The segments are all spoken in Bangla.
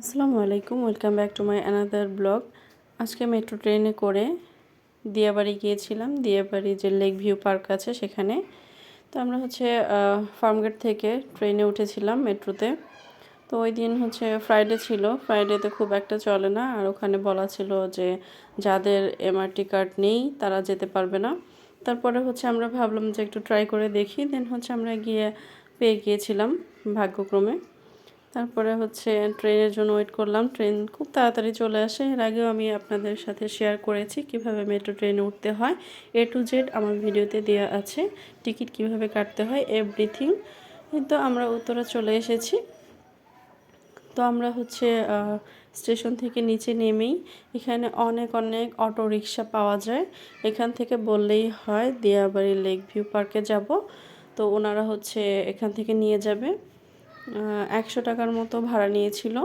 আসসালামু আলাইকুম, welcome back to my another blog. আজকে মেট্রো ট্রেনে করে দিয়াবাড়ি গিয়েছিলাম। দিয়াবাড়ি যে লেক ভিউ পার্ক আছে সেখানে। তো আমরা হচ্ছে ফার্মগেট থেকে ট্রেনে উঠেছিলাম মেট্রোতে। তো ওই দিন হচ্ছে ফ্রাইডে ছিল। ফ্রাইডেতে খুব একটা চলে না। আর ওখানে বলা ছিল যে যাদের এমআরটি কার্ড নেই, তারা যেতে পারবে না। তারপরে হচ্ছে আমরা ভাবলাম যে একটু ট্রাই করে দেখি। দেন হচ্ছে আমরা গিয়ে পেয়ে গিয়েছিলাম ভাগ্যক্রমে। তারপরে হচ্ছে ট্রেনের জন্য ওয়েট করলাম। ট্রেন খুব তাড়াতাড়ি চলে আসে। এর আগেও আমি আপনাদের সাথে শেয়ার করেছি কীভাবে মেট্রো ট্রেনে উঠতে হয়। এ টু জেড আমার ভিডিওতে দেওয়া আছে। টিকিট কীভাবে কাটতে হয় এভরিথিং কিন্তু আমরা উত্তরা চলে এসেছি। তো আমরা হচ্ছে স্টেশন থেকে নিচে নেমেই এখানে অনেক অনেক অটো রিক্সা পাওয়া যায়। এখান থেকে বললেই হয় দিয়াবাড়ি লেক ভিউ পার্কে যাব। তো ওনারা হচ্ছে এখান থেকে নিয়ে যাবে। একশো টাকার মতো ভাড়া নিয়েছিল।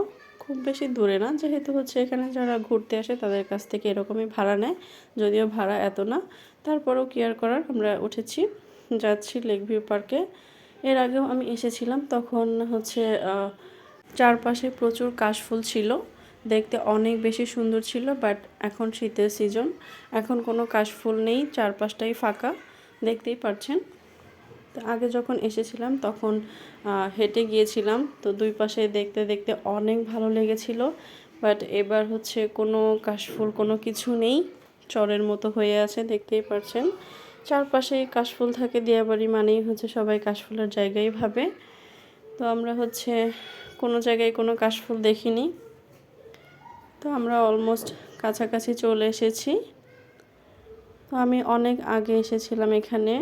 খুব বেশি দূরে না, যেহেতু হচ্ছে এখানে যারা ঘুরতে আসে তাদের কাছ থেকে এরকমই ভাড়া নেয়, যদিও ভাড়া এত না। তারপরেও কেয়ার করার আমরা উঠেছি, যাচ্ছি লেক ভিউ পার্কে এর আগেও আমি এসেছিলাম, তখন হচ্ছে চারপাশে প্রচুর কাশফুল ছিল। দেখতে অনেক বেশি সুন্দর ছিল বাট এখন শীতের সিজন এখন কোনো কাশফুল নেই, চারপাশটাই ফাঁকা, দেখতেই পাচ্ছেন তো আগে যখন এসেছিলাম তখন হেঁটে গিয়েছিলাম। তো দুই পাশে দেখতে দেখতে অনেক ভালো লেগেছিল। বাট এবার হচ্ছে কোনো কাশফুল কোনো কিছু নেই। চরের মতো হয়ে আছে, দেখতেই পারছেন। চারপাশে কাশফুল থাকে, দিয়াবাড়ি মানেই হচ্ছে সবাই কাশফুলের জায়গায় ভাবে। তো আমরা হচ্ছে কোনো জায়গায় কোনো কাশফুল দেখিনি। তো আমরা অলমোস্ট কাছাকাছি চলে এসেছি। তো আমি অনেক আগে এসেছিলাম এখানে।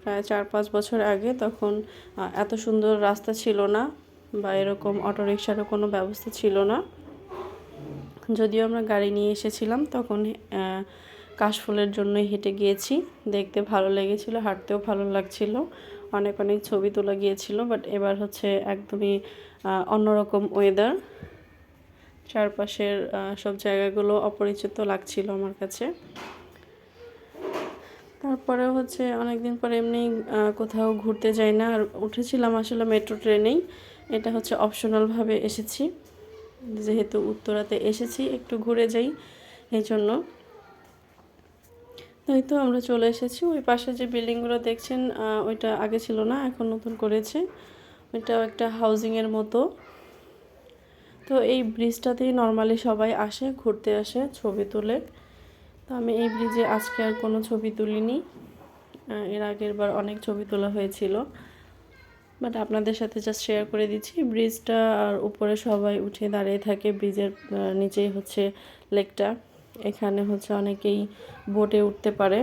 প্রায় চার পাঁচ বছর আগে তখন এত সুন্দর রাস্তা ছিল না বা এরকম অটোরিকশারও কোনো ব্যবস্থা ছিল না। যদিও আমরা গাড়ি নিয়ে এসেছিলাম তখন কাশফুলের জন্যই হেঁটে গিয়েছি। দেখতে ভালো লেগেছিল, হাঁটতেও ভালো লাগছিল। অনেক অনেক ছবি তোলা গিয়েছিল বাট এবার হচ্ছে একদমই অন্যরকম ওয়েদার চারপাশের সব জায়গাগুলো অপরিচিত লাগছিল আমার কাছে। তারপরে হচ্ছে অনেক দিন পরে এমনি কোথাও ঘুরতে যাই না। আর উঠেছিলাম আসলে মেট্রো ট্রেনেই। এটা হচ্ছে অপশনালভাবে এসেছি। যেহেতু উত্তরাতে এসেছি, একটু ঘুরে যাই এই জন্য। এই তো আমরা চলে এসেছি। ওই পাশে যে বিল্ডিংগুলো দেখছেন ওইটা আগে ছিল না, এখন নতুন করেছে। ওইটাও একটা হাউজিংয়ের মতো। তো এই ব্রিজটাতেই নর্মালি সবাই আসে, ঘুরতে আসে, ছবি তোলে। তো আমি এই ব্রিজে আজকে আর কোনো ছবি তুলিনি। এর আগের বার অনেক ছবি তোলা হয়েছিল। বাট আপনাদের সাথে জাস্ট শেয়ার করে দিচ্ছি, ব্রিজটা আর উপরে সবাই উঠে দাঁড়িয়ে থাকে, ব্রিজের নিচেই হচ্ছে লেকটা। এখানে হচ্ছে অনেকেই বোটে উঠতে পারে।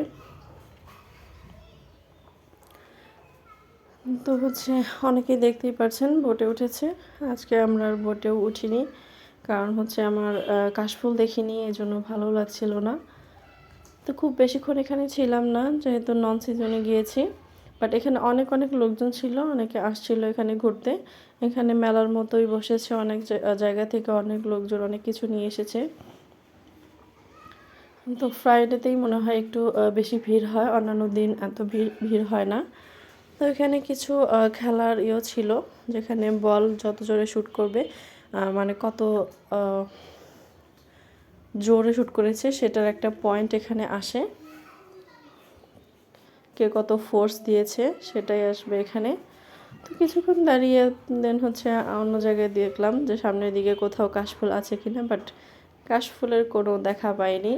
তো হচ্ছে অনেকেই দেখতেই পাচ্ছেন বোটে উঠেছে। আজকে আমরা আর বোটেও উঠিনি, কারণ হচ্ছে আমার কাশফুল দেখিনি এই জন্য ভালো লাগছিল না। তো খুব বেশিক্ষণ এখানে ছিলাম না, যেহেতু নন সিজনে গিয়েছি। বাট এখানে অনেক অনেক লোকজন ছিল, অনেকে আসছিল এখানে ঘুরতে। এখানে মেলার মতোই বসেছে অনেক জায়গা থেকে অনেক লোকজন, অনেক কিছু নিয়ে এসেছে। তো ফ্রাইডেতেই মনে হয় একটু বেশি ভিড় হয়, অন্যান্য দিন এত ভিড় ভিড় হয় না। তো এখানে কিছু খেলার ইয়েও ছিল, যেখানে বল যত জোরে শ্যুট করবে মানে কত জোরে শ্যুট করেছে, সেটার একটা পয়েন্ট এখানে আসে। কে কত ফোর্স দিয়েছে, সেটাই আসবে এখানে। তো কিছুক্ষণ দাঁড়িয়ে দেন হচ্ছে অন্য জায়গায় দেখলাম যে সামনের দিকে কোথাও কাশফুল আছে কিনা বাট কাশফুলের কোনো দেখা পাইনি।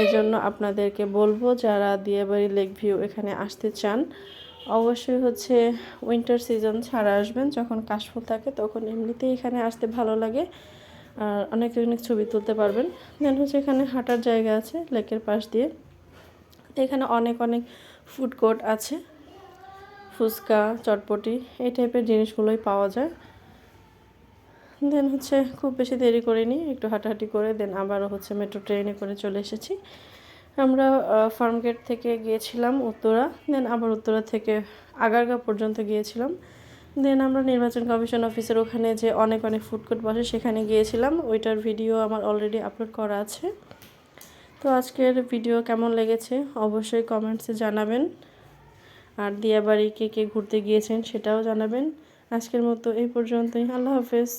এই জন্য আপনাদেরকে বলব, যারা দিয়াবাড়ি লেক ভিউ এখানে আসতে চান, অবশ্যই হচ্ছে উইন্টার সিজন ছাড়া আসবেন। যখন কাশফুল থাকে, তখন এমনিতেই এখানে আসতে ভালো লাগে। আর অনেক অনেক ছবি তুলতে পারবেন। দেন হচ্ছে এখানে হাঁটার জায়গা আছে, লেকের পাশ দিয়ে। এখানে অনেক অনেক ফুড কোর্ট আছে। ফুচকা, চটপটি, এই টাইপের জিনিসগুলোই পাওয়া যায়। দেন হচ্ছে খুব বেশি দেরি করিনি, একটু হাঁটাহাঁটি করে, দেন আবারও হচ্ছে মেট্রো ট্রেনে করে চলে এসেছি। আমরা ফার্মগেট থেকে গিয়েছিলাম উত্তরা, দেন আবার উত্তরা থেকে আগারগা পর্যন্ত গিয়েছিলাম। দেন আমরা নির্বাচন কমিশন অফিসের ওখানে যে অনেক অনেক ফুড কোর্ট বসে সেখানে গিয়েছিলাম। ওইটার ভিডিও আমার অলরেডি আপলোড করা আছে। তো আজকের ভিডিও কেমন লেগেছে? অবশ্যই কমেন্টসে জানাবেন। আর দিয়াবাড়ি কে কে ঘুরতে গিয়েছেন সেটাও জানাবেন। আজকের মতো এই পর্যন্তই। আল্লাহ হাফেজ।